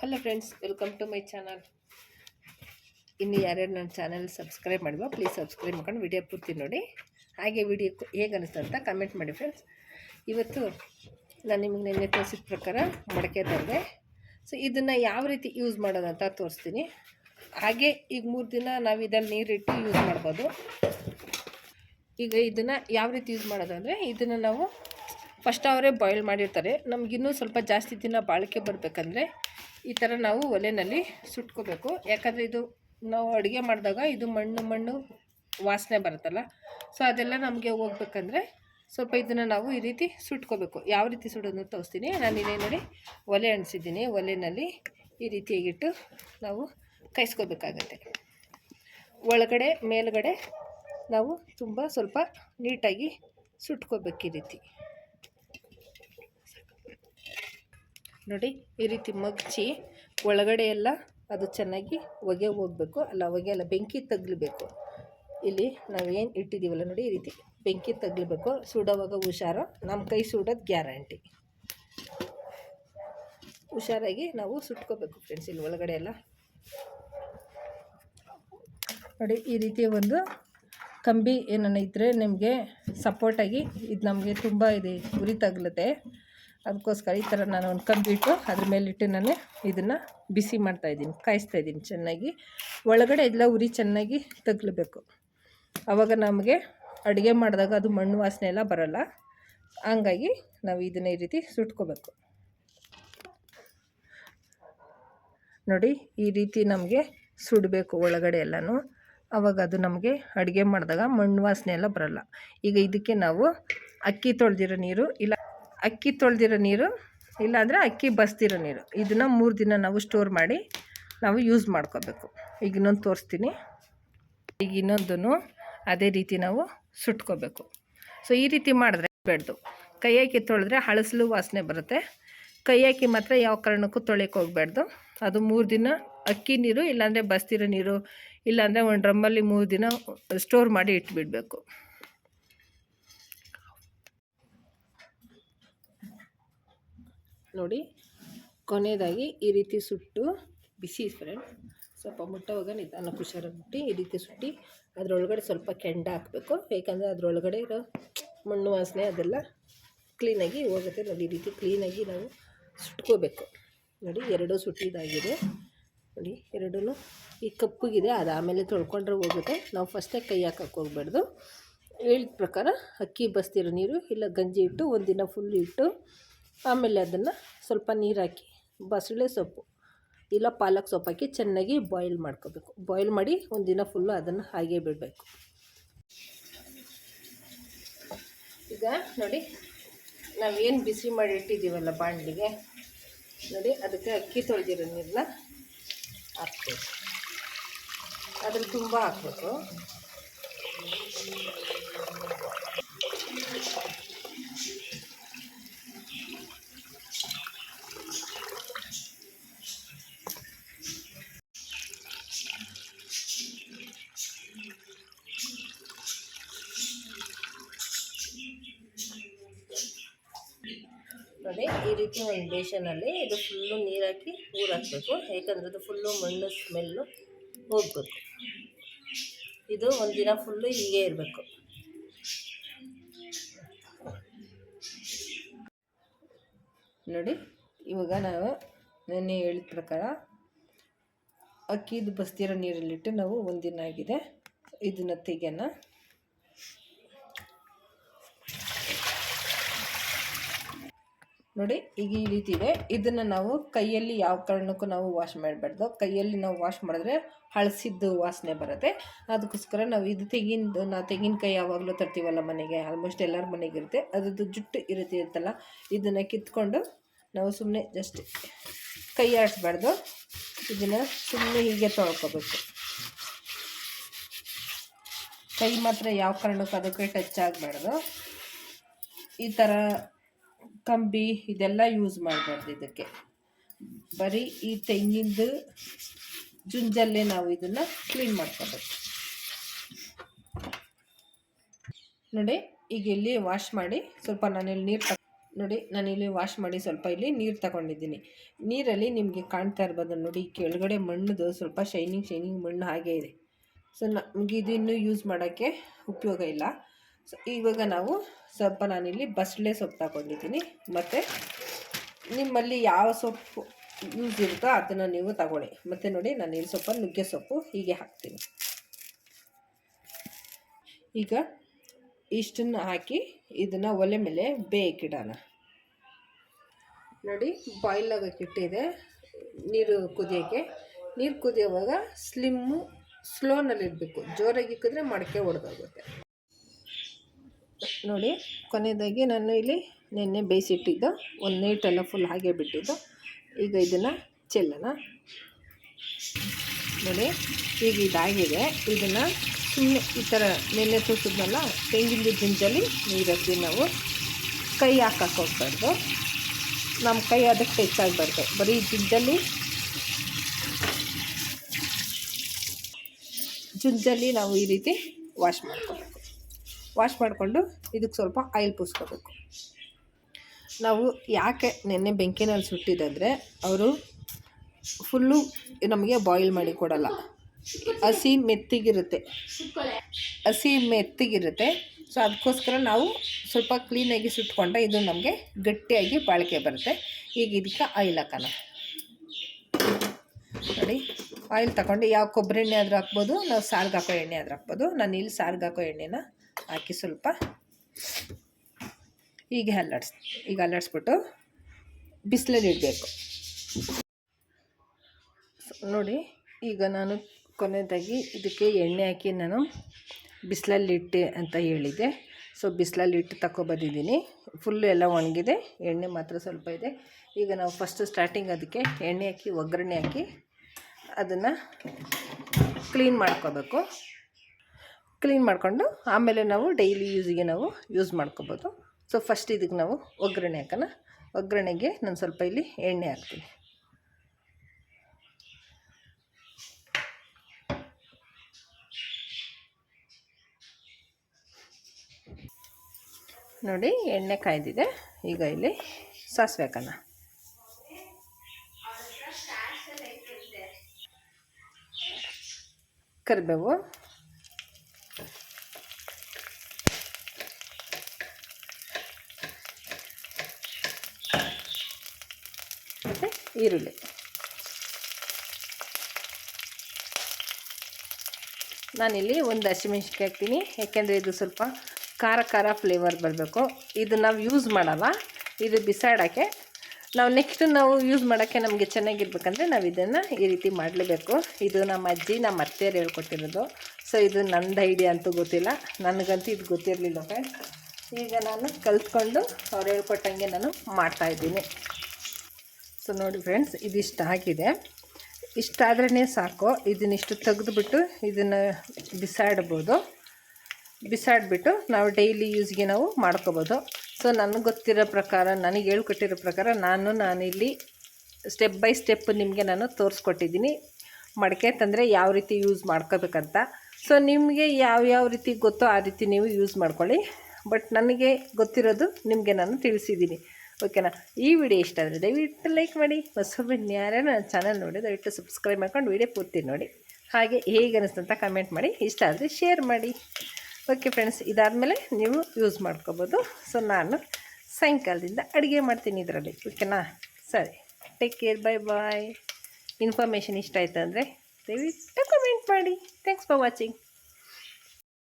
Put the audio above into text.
Hello friends welcome to my channel ಇನ್ನು ಯಾರ್ಯಾರು ನನ್ನ ಚಾನಲ್ ಸಬ್ಸ್ಕ್ರೈಬ್ ಮಾಡುವ ಪ್ಲೀಸ್ ಸಬ್ಸ್ಕ್ರೈಬ್ ಮಾಡ್ಕೊಂಡು ವಿಡಿಯೋ ಪೂರ್ತಿ ನೋಡಿ. ಹಾಗೆ ವಿಡಿಯೋ ಹೇಗೆ ಅನಿಸ್ತು ಅಂತ ಕಮೆಂಟ್ ಮಾಡಿ ಫ್ರೆಂಡ್ಸ್ ಇವತ್ತು ನಾನು ನಿಮಗೆ ನಿನ್ನೆ ತೋರಿಸಿದ ಪ್ರಕಾರ ಮಡಕೆ ತಂದೆ. ಸೊ ಇದನ್ನು ಯಾವ ರೀತಿ ಯೂಸ್ ಮಾಡೋದಂತ ತೋರಿಸ್ತೀನಿ. ಹಾಗೆ ಈಗ ಮೂರು ದಿನ ನಾವು ಇದನ್ನು ನೀರಿಟ್ಟು ಯೂಸ್ ಮಾಡ್ಬೋದು. ಈಗ ಇದನ್ನು ಯಾವ ರೀತಿ ಯೂಸ್ ಮಾಡೋದಂದರೆ ಇದನ್ನು ನಾವು ಫಸ್ಟ್ ಅವರೇ ಬಾಯ್ಲ್ ಮಾಡಿರ್ತಾರೆ. ನಮಗಿನ್ನೂ ಸ್ವಲ್ಪ ಜಾಸ್ತಿ ದಿನ ಬಾಳಿಕೆ ಬರಬೇಕಂದ್ರೆ ಈ ಥರ ನಾವು ಒಲೆಯಲ್ಲಿ ಸುಟ್ಕೋಬೇಕು. ಯಾಕಂದರೆ ಇದು ನಾವು ಅಡುಗೆ ಮಾಡಿದಾಗ ಇದು ಮಣ್ಣು ಮಣ್ಣು ವಾಸನೆ ಬರುತ್ತಲ್ಲ. ಸೊ ಅದೆಲ್ಲ ನಮಗೆ ಹೋಗ್ಬೇಕಂದ್ರೆ ಸ್ವಲ್ಪ ಇದನ್ನು ನಾವು ಈ ರೀತಿ ಸುಟ್ಕೋಬೇಕು. ಯಾವ ರೀತಿ ಸುಡೋದು ತೋರಿಸ್ತೀನಿ. ನಾನು ಇದೇ ನೋಡಿ ಒಲೆ ಅಣಿಸಿದ್ದೀನಿ ಒಲೆಯಲ್ಲಿ ಈ ರೀತಿಯಾಗಿಟ್ಟು ನಾವು ಕಾಯಿಸ್ಕೋಬೇಕಾಗತ್ತೆ. ಒಳಗಡೆ, ಮೇಲುಗಡೆ ನಾವು ತುಂಬ ಸ್ವಲ್ಪ ನೀಟಾಗಿ ಸುಟ್ಕೋಬೇಕು ಈ ರೀತಿ. ನೋಡಿ ಈ ರೀತಿ ಮಗ್ಚಿ ಒಳಗಡೆ ಎಲ್ಲ ಅದು ಚೆನ್ನಾಗಿ ಹೊಗೆ ಹೋಗಬೇಕು. ಅಲ್ಲ ಹೊಗೆ ಎಲ್ಲ ಬೆಂಕಿ ತಗಲಬೇಕು. ಇಲ್ಲಿ ನಾವು ಏನು ಇಟ್ಟಿದ್ದೀವಲ್ಲ ನೋಡಿ ಈ ರೀತಿ ಬೆಂಕಿ ತಗಲಬೇಕು. ಸುಡೋವಾಗ ಹುಷಾರು. ನಮ್ಮ ಕೈ ಸುಡೋದು ಗ್ಯಾರಂಟಿ. ಹುಷಾರಾಗಿ ನಾವು ಸುಟ್ಕೋಬೇಕು ಫ್ರೆಂಡ್ಸ್ ಇಲ್ಲಿ ಒಳಗಡೆ ಎಲ್ಲ. ನೋಡಿ ಈ ರೀತಿ ಒಂದು ಕಂಬಿ ಏನನ್ನ ಇದ್ದರೆ ನಿಮಗೆ ಸಪೋರ್ಟಾಗಿ ಇದು ನಮಗೆ ತುಂಬ ಇದೆ, ಉರಿ ತಗಲುತ್ತೆ. ಅದಕ್ಕೋಸ್ಕರ ಈ ಥರ ನಾನು ಒಂದು ಕಬ್ಬಿಟ್ಟು ಅದ್ರ ಮೇಲಿಟ್ಟು ನಾನು ಇದನ್ನು ಬಿಸಿ ಮಾಡ್ತಾಯಿದ್ದೀನಿ ಕಾಯಿಸ್ತಾ ಇದ್ದೀನಿ ಚೆನ್ನಾಗಿ. ಒಳಗಡೆ ಎಲ್ಲ ಉರಿ ಚೆನ್ನಾಗಿ ತಗ್ಲಬೇಕು. ಆವಾಗ ನಮಗೆ ಅಡುಗೆ ಮಾಡಿದಾಗ ಅದು ಮಣ್ಣು ವಾಸನೆ ಎಲ್ಲ ಬರೋಲ್ಲ. ಹಂಗಾಗಿ ನಾವು ಇದನ್ನ ಈ ರೀತಿ ಸುಟ್ಕೋಬೇಕು. ನೋಡಿ, ಈ ರೀತಿ ನಮಗೆ ಸುಡಬೇಕು ಒಳಗಡೆ ಎಲ್ಲನೂ. ಆವಾಗ ಅದು ನಮಗೆ ಅಡುಗೆ ಮಾಡಿದಾಗ ಮಣ್ಣು ವಾಸನೆ ಎಲ್ಲ ಬರೋಲ್ಲ. ಈಗ ಇದಕ್ಕೆ ನಾವು ಅಕ್ಕಿ ತೊಳೆದಿರೋ ನೀರು ಇಲ್ಲ ಅಕ್ಕಿ ತೊಳೆದಿರೋ ನೀರು, ಇಲ್ಲಾಂದರೆ ಅಕ್ಕಿ ಬಸ್ದಿರೋ ನೀರು. ಇದನ್ನು ಮೂರು ದಿನ ನಾವು ಸ್ಟೋರ್ ಮಾಡಿ ನಾವು ಯೂಸ್ ಮಾಡ್ಕೋಬೇಕು. ಈಗ ಇನ್ನೊಂದು ತೋರಿಸ್ತೀನಿ. ಈಗ ಇನ್ನೊಂದನ್ನು ಅದೇ ರೀತಿ ನಾವು ಸುಟ್ಕೋಬೇಕು. ಸೊ ಈ ರೀತಿ ಮಾಡಿದ್ರೆ ಬೇಡ್ದು ಕೈ ಹಾಕಿ ತೊಳೆದ್ರೆ ಹಳಸಲು ವಾಸನೆ ಬರುತ್ತೆ. ಕೈ ಹಾಕಿ ಮಾತ್ರ ಯಾವ ಕಾರಣಕ್ಕೂ ತೊಳೆಯೋಕೆ ಹೋಗ್ಬಾರ್ದು. ಅದು ಮೂರು ದಿನ ಅಕ್ಕಿ ನೀರು, ಇಲ್ಲಾಂದರೆ ಬಸ್ತಿರೋ ನೀರು, ಇಲ್ಲಾಂದರೆ ಒಂದು ಡ್ರಮ್ಮಲ್ಲಿ ಮೂರು ದಿನ ಸ್ಟೋರ್ ಮಾಡಿ ಇಟ್ಬಿಡಬೇಕು. ನೋಡಿ. ಕೊನೆಯದಾಗಿ ಈ ರೀತಿ ಸುಟ್ಟು ಬಿಸಿ ಫ್ರೆಂಡ್. ಸ್ವಲ್ಪ ಮುಟ್ಟೋವಾಗ ನಿಧಾನ ಹುಷಾರಾಗಿ ಮುಟ್ಟಿ ಈ ರೀತಿ ಸುಟ್ಟಿ ಅದರೊಳಗಡೆ ಸ್ವಲ್ಪ ಕೆಂಡ ಹಾಕಬೇಕು. ಏಕೆಂದರೆ ಅದರೊಳಗಡೆ ಇರೋ ಮಣ್ಣು ವಾಸನೆ ಅದೆಲ್ಲ ಕ್ಲೀನಾಗಿ ಹೋಗುತ್ತೆ. ನೋಡಿ, ಈ ರೀತಿ ಕ್ಲೀನಾಗಿ ನಾವು ಸುಟ್ಕೋಬೇಕು. ನೋಡಿ, ಎರಡೂ ಸುಟ್ಟಿದ್ದಾಗಿದೆ ನೋಡಿ ಎರಡೂ ಈ ಕಪ್ಪಗಿದೆ. ಅದು ಆಮೇಲೆ ತೊಳ್ಕೊಂಡ್ರೆ ಹೋಗುತ್ತೆ. ನಾವು ಫಸ್ಟೇ ಕೈ ಹಾಕಕ್ಕೆ ಹೋಗ್ಬಾರ್ದು. ಹೇಳಿದ ಪ್ರಕಾರ ಅಕ್ಕಿ, ಬಸ್ತಿರೋ ನೀರು, ಇಲ್ಲ ಗಂಜಿ ಇಟ್ಟು ಒಂದಿನ ಫುಲ್ ಇಟ್ಟು ಆಮೇಲೆ ಅದನ್ನು ಸ್ವಲ್ಪ ನೀರು ಹಾಕಿ, ಬಸಳೆ ಸೊಪ್ಪು, ಇಲ್ಲ ಪಾಲಕ್ ಸೊಪ್ಪು ಹಾಕಿ ಚೆನ್ನಾಗಿ ಬಾಯ್ಲ್ ಮಾಡ್ಕೋಬೇಕು. ಬಾಯ್ಲ್ ಮಾಡಿ ಒಂದಿನ ಫುಲ್ಲು ಅದನ್ನು ಹಾಗೆ ಬಿಡಬೇಕು. ಈಗ ನೋಡಿ ನಾವೇನು ಬಿಸಿ ಮಾಡಿ ಇಟ್ಟಿದ್ದೀವಲ್ಲ ಬಾಣಲಿಗೆ, ನೋಡಿ ಅದಕ್ಕೆ ಅಕ್ಕಿ ತೊಳೆದಿರೋ ನೀರನ್ನ ಹಾಕ್ಬೇಕು. ಅದ್ರಲ್ಲಿ ತುಂಬ ಹಾಕ್ಬೇಕು. ನೋಡಿ ಈ ರೀತಿ ಒಂದು ಬೇಷನಲ್ಲಿ ಇದು ಫುಲ್ಲು ನೀರಾಕಿ ಊರು ಹಾಕಬೇಕು. ಯಾಕಂದರೆ ಅದು ಫುಲ್ಲು ಮಣ್ಣು ಸ್ಮೆಲ್ಲು ಹೋಗ್ಬೇಕು. ಇದು ಒಂದಿನ ಫುಲ್ಲು ಹೀಗೆ ಇರಬೇಕು. ನೋಡಿ, ಇವಾಗ ನಾವು ನೆನ್ನೆ ಹೇಳಿದ ಪ್ರಕಾರ ಅಕ್ಕಿದು ಬಸ್ತಿರೋ ನೀರಲ್ಲಿಟ್ಟು ನಾವು ಒಂದಿನ ಆಗಿದೆ. ಇದನ್ನ ತೆಗೆಯೋಣ. ನೋಡಿ, ಈಗ ಈ ರೀತಿ ಇದೆ. ಇದನ್ನು ನಾವು ಕೈಯಲ್ಲಿ ಯಾವ ಕಾರಣಕ್ಕೂ ನಾವು ವಾಶ್ ಮಾಡಬಾರ್ದು. ಕೈಯಲ್ಲಿ ನಾವು ವಾಶ್ ಮಾಡಿದ್ರೆ ಹಳಸಿದ್ದು ವಾಸನೆ ಬರುತ್ತೆ. ಅದಕ್ಕೋಸ್ಕರ ನಾವು ಇದು ತೆಂಗಿನದು ನಾವು ತೆಂಗಿನಕಾಯಿ ಯಾವಾಗಲೂ ತರ್ತೀವಲ್ಲ ಮನೆಗೆ ಆಲ್ಮೋಸ್ಟ್ ಎಲ್ಲರ ಮನೆಗೆ ಇರುತ್ತೆ. ಅದ್ರದ್ದು ಜುಟ್ಟು ಇರುತ್ತೆ ಇರುತ್ತಲ್ಲ ಇದನ್ನು ಕಿತ್ಕೊಂಡು ನಾವು ಸುಮ್ಮನೆ ಜಸ್ಟ್ ಕೈ ಆಡಿಸ್ಬಾರ್ದು ಇದನ್ನು ಸುಮ್ಮನೆ ಹೀಗೆ ತೊಳ್ಕೊಬೇಕು. ಕೈ ಮಾತ್ರ ಯಾವ ಕಾರಣಕ್ಕೂ ಅದಕ್ಕೆ ಟಚ್ ಆಗಬಾರ್ದು. ಈ ಥರ ಕಂಬಿ ಇದೆಲ್ಲ ಯೂಸ್ ಮಾಡಬಾರ್ದು ಇದಕ್ಕೆ. ಬರೀ ಈ ತೆಂಗಿಂದು ಜುಂಜಲ್ಲೇ ನಾವು ಇದನ್ನು ಕ್ಲೀನ್ ಮಾಡ್ಕೋಬೇಕು. ನೋಡಿ, ಈಗ ಇಲ್ಲಿ ವಾಶ್ ಮಾಡಿ ಸ್ವಲ್ಪ ನಾನಿಲ್ಲಿ ನೀರು ತಗೊ ನೋಡಿ, ನಾನಿಲ್ಲಿ ವಾಶ್ ಮಾಡಿ ಸ್ವಲ್ಪ ಇಲ್ಲಿ ನೀರು ತಗೊಂಡಿದ್ದೀನಿ. ನೀರಲ್ಲಿ ನಿಮಗೆ ಕಾಣ್ತಾ ಇರ್ಬೋದು ನೋಡಿ ಕೆಳಗಡೆ ಮಣ್ಣದು ಸ್ವಲ್ಪ ಶೈನಿಂಗ್ ಶೈನಿಂಗ್ ಮಣ್ಣು ಹಾಗೆ ಇದೆ. ಸೊ ನಮಗೆ ಇದನ್ನು ಯೂಸ್ ಮಾಡೋಕ್ಕೆ ಉಪಯೋಗ ಇಲ್ಲ. ಸೊ ಇವಾಗ ನಾವು ಸ್ವಲ್ಪ ನಾನಿಲ್ಲಿ ಬಸಳೆ ಸೊಪ್ಪು ತಗೊಂಡಿದ್ದೀನಿ. ಮತ್ತು ನಿಮ್ಮಲ್ಲಿ ಯಾವ ಸೊಪ್ಪು ಯೂಸ್ ಇರುತ್ತೋ ಅದನ್ನು ನೀವು ತಗೊಳ್ಳಿ. ಮತ್ತು ನೋಡಿ ನಾನು ಇಲ್ಲಿ ಸ್ವಲ್ಪ ನುಗ್ಗೆ ಸೊಪ್ಪು ಹೀಗೆ ಹಾಕ್ತೀನಿ. ಈಗ ಇಷ್ಟನ್ನು ಹಾಕಿ ಇದನ್ನು ಒಲೆ ಮೇಲೆ ಬೇಯಕ್ಕಿಡೋಣ. ನೋಡಿ ಬಾಯ್ಲ್ ಆಗೋಕ್ಕೆ ಇಟ್ಟಿದೆ. ನೀರು ಕುದಿಯೋಕ್ಕೆ ನೀರು ಕುದಿಯೋವಾಗ ಸ್ಲಿಮ್ಮು ಸ್ಲೋನಲ್ಲಿ ಇಡಬೇಕು ಜೋರಾಗಿ ಇಕ್ಕಿದ್ರೆ ಮಡಕೆ ಒಡೆದೋಗುತ್ತೆ. ನೋಡಿ, ಕೊನೆಯದಾಗಿ ನಾನು ಇಲ್ಲಿ ನೆನ್ನೆ ಬೇಯಿಸಿಟ್ಟಿದ್ದು ಒಂದು ನೈಟೆಲ್ಲ ಫುಲ್ ಹಾಗೆ ಬಿಟ್ಟಿದ್ದು. ಈಗ ಇದನ್ನು ಚೆಲ್ಲೋಣ. ನೋಡಿ, ಈಗ ಇದಾಗಿದೆ. ಇದನ್ನು ಸುಮ್ಮನೆ ಈ ಥರ ನೆನ್ನೆ ತೂಸಿದ್ನಲ್ಲ ತೆಂಗಿನ ಜಿಂಜಲ್ಲಿ ನೀರಕ್ಕೆ ನಾವು ಕೈ ಹಾಕಕ್ಕೆ ಹೋಗ್ಬಾರ್ದು. ನಮ್ಮ ಕೈ ಅದಕ್ಕೆ ಟಚ್ ಆಗಬಾರ್ದು. ಬರೀ ಜಿಂಜಲ್ಲಿ ಜುಂಜಲ್ಲಿ ನಾವು ಈ ರೀತಿ ವಾಶ್ ಮಾಡ್ಕೋಬೇಕು. ವಾಶ್ ಮಾಡಿಕೊಂಡು ಇದಕ್ಕೆ ಸ್ವಲ್ಪ ಆಯಿಲ್ ಪೂಸ್ಕೋಬೇಕು. ನಾವು ಯಾಕೆ ನೆನ್ನೆ ಬೆಂಕಿನಲ್ಲಿ ಸುಟ್ಟಿದ್ದಂದರೆ ಅವರು ಫುಲ್ಲು ನಮಗೆ ಬಾಯ್ಲ್ ಮಾಡಿ ಕೊಡಲ್ಲ. ಹಸಿ ಮೆತ್ತಿಗಿರುತ್ತೆ. ಹಸಿ ಮೆತ್ತಿಗಿರುತ್ತೆ. ಸೊ ಅದಕ್ಕೋಸ್ಕರ ನಾವು ಸ್ವಲ್ಪ ಕ್ಲೀನಾಗಿ ಸುಟ್ಕೊಂಡ್ರೆ ಇದು ನಮಗೆ ಗಟ್ಟಿಯಾಗಿ ಬಾಳಿಕೆ ಬರುತ್ತೆ. ಈಗ ಇದಕ್ಕೆ ಆಯಿಲ್ ಹಾಕೋಣ. ನೋಡಿ, ಆಯಿಲ್ ತಗೊಂಡು ಯಾವ ಕೊಬ್ಬರಿ ಎಣ್ಣೆ ಆದರೂ ಹಾಕ್ಬೋದು, ನಾವು ಸಾರಿಗೆ ಹಾಕೋ ಎಣ್ಣೆ ಆದರೂ ಹಾಕ್ಬೋದು. ನಾನು ಇಲ್ಲಿ ಸಾರಿಗೆ ಹಾಕೋ ಎಣ್ಣೆನ ಹಾಕಿ ಸ್ವಲ್ಪ ಹೀಗೆ ಅಲ್ಲಾಡ್ಸ್, ಈಗ ಹಲ್ಲಾಡಿಸ್ಬಿಟ್ಟು ಬಿಸಿಲಲ್ಲಿ ಇಡಬೇಕು. ನೋಡಿ, ಈಗ ನಾನು ಕೊನೆಯದಾಗಿ ಇದಕ್ಕೆ ಎಣ್ಣೆ ಹಾಕಿ ನಾನು ಬಿಸಿಲಲ್ಲಿ ಇಟ್ಟೆ ಅಂತ ಹೇಳಿದ್ದೆ. ಸೊ, ಬಿಸಿಲಲ್ಲಿ ಇಟ್ಟು ತಗೊಬಂದಿದ್ದೀನಿ ಫುಲ್ಲು ಎಲ್ಲ ಒಣಗಿದೆ. ಎಣ್ಣೆ ಮಾತ್ರ ಸ್ವಲ್ಪ ಇದೆ. ಈಗ ನಾವು ಫಸ್ಟು ಸ್ಟಾರ್ಟಿಂಗ್ ಅದಕ್ಕೆ ಎಣ್ಣೆ ಹಾಕಿ, ಒಗ್ಗರಣೆ ಹಾಕಿ ಅದನ್ನು ಕ್ಲೀನ್ ಮಾಡ್ಕೋಬೇಕು. ಕ್ಲೀನ್ ಮಾಡಿಕೊಂಡು ಆಮೇಲೆ ನಾವು ಡೈಲಿ ಯೂಸಿಗೆ ನಾವು ಯೂಸ್ ಮಾಡ್ಕೋಬೋದು. ಸೊ ಫಸ್ಟ್ ಇದಕ್ಕೆ ನಾವು ಒಗ್ಗರಣೆ ಹಾಕೋಣ. ಒಗ್ಗರಣೆಗೆ ನಾನು ಸ್ವಲ್ಪ ಇಲ್ಲಿ ಎಣ್ಣೆ ಹಾಕ್ತೀನಿ. ನೋಡಿ, ಎಣ್ಣೆ ಕಾಯ್ದಿದೆ. ಈಗ ಇಲ್ಲಿ ಸಾಸಿವೆ ಹಾಕೋಣ. ಕರಿಬೇವು ಮತ್ತು ಈರುಳ್ಳಿ. ನಾನಿಲ್ಲಿ ಒಂದು ಹಸಿಮೆಣ್ಸಿನ್ಕಾಯಿ ಹಾಕ್ತೀನಿ. ಯಾಕೆಂದರೆ ಇದು ಸ್ವಲ್ಪ ಖಾರ ಖಾರ ಫ್ಲೇವರ್ ಬರಬೇಕು. ಇದು ನಾವು ಯೂಸ್ ಮಾಡಲ್ಲ. ಇದು ಬಿಸಾಡೋಕ್ಕೆ ನಾವು ನೆಕ್ಸ್ಟ್ ನಾವು ಯೂಸ್ ಮಾಡೋಕ್ಕೆ ನಮಗೆ ಚೆನ್ನಾಗಿರ್ಬೇಕಂದ್ರೆ ನಾವು ಇದನ್ನು ಈ ರೀತಿ ಮಾಡಲೇಬೇಕು. ಇದು ನಮ್ಮ ಅಜ್ಜಿ, ನಮ್ಮ ಅತ್ತೆಯರು ಹೇಳ್ಕೊಟ್ಟಿರೋದು. ಸೊ ಇದು ನಂದು ಐಡಿಯಾ ಅಂತೂ ಗೊತ್ತಿಲ್ಲ. ನನಗಂತೂ ಇದು ಗೊತ್ತಿರಲಿಲ್ಲ ಫ್ರೆಂಡ್ಸ್ ಈಗ ನಾನು ಕಲ್ತ್ಕೊಂಡು ಅವ್ರು ಹೇಳ್ಕೊಟ್ಟಂಗೆ ನಾನು ಮಾಡ್ತಾಯಿದ್ದೀನಿ ಸೊ ನೋಡಿ ಫ್ರೆಂಡ್ಸ್ ಇದಿಷ್ಟು ಆಗಿದೆ ಇಷ್ಟಾದ್ರೇ ಸಾಕು. ಇದನ್ನಿಷ್ಟು ತೆಗೆದುಬಿಟ್ಟು ಇದನ್ನು ಬಿಸಾಡ್ಬೋದು. ಬಿಸಾಡಿಬಿಟ್ಟು ನಾವು ಡೈಲಿ ಯೂಸ್ಗೆ ನಾವು ಮಾಡ್ಕೋಬೋದು. ಸೊ ನನಗೆ ಗೊತ್ತಿರೋ ಪ್ರಕಾರ, ನನಗೆ ಹೇಳ್ಕೊಟ್ಟಿರೋ ಪ್ರಕಾರ ನಾನು ನಾನಿಲ್ಲಿ ಸ್ಟೆಪ್ ಬೈ ಸ್ಟೆಪ್ ನಿಮಗೆ ನಾನು ತೋರಿಸ್ಕೊಟ್ಟಿದ್ದೀನಿ. ಮಡಕೆ ತಂದರೆ ಯಾವ ರೀತಿ ಯೂಸ್ ಮಾಡ್ಕೋಬೇಕಂತ. ಸೊ ನಿಮಗೆ ಯಾವ್ಯಾವ ರೀತಿ ಗೊತ್ತೋ ಆ ರೀತಿ ನೀವು ಯೂಸ್ ಮಾಡ್ಕೊಳ್ಳಿ. ಬಟ್ ನನಗೆ ಗೊತ್ತಿರೋದು ನಿಮಗೆ ನಾನು ತಿಳಿಸಿದ್ದೀನಿ. ಓಕೆನಾ ಈ ವಿಡಿಯೋ ಇಷ್ಟ ಆದರೆ ದಯವಿಟ್ಟು ಲೈಕ್ ಮಾಡಿ ಹೊಸೊಬ್ಬರು ಯಾರೇ ನನ್ನ ಚಾನಲ್ ನೋಡಿ, ದಯವಿಟ್ಟು ಸಬ್ಸ್ಕ್ರೈಬ್ ಮಾಡ್ಕೊಂಡು ವಿಡಿಯೋ ಪೂರ್ತಿ ನೋಡಿ. ಹಾಗೆ ಹೇಗೆ ಅನಿಸ್ತಂತ ಕಮೆಂಟ್ ಮಾಡಿ, ಇಷ್ಟ ಆದರೆ ಶೇರ್ ಮಾಡಿ. ಓಕೆ ಫ್ರೆಂಡ್ಸ್ ಇದಾದಮೇಲೆ ನೀವು ಯೂಸ್ ಮಾಡ್ಕೋಬೋದು. ಸೊ ನಾನು ಸಾಯಂಕಾಲದಿಂದ ಅಡುಗೆ ಮಾಡ್ತೀನಿ ಇದರಲ್ಲಿ. ಓಕೆನಾ ಸರಿ. Take care bye bye information ಇಷ್ಟ ಆಯ್ತು ಅಂದರೆ ದಯವಿಟ್ಟು ಕಮೆಂಟ್ ಮಾಡಿ. Thanks for watching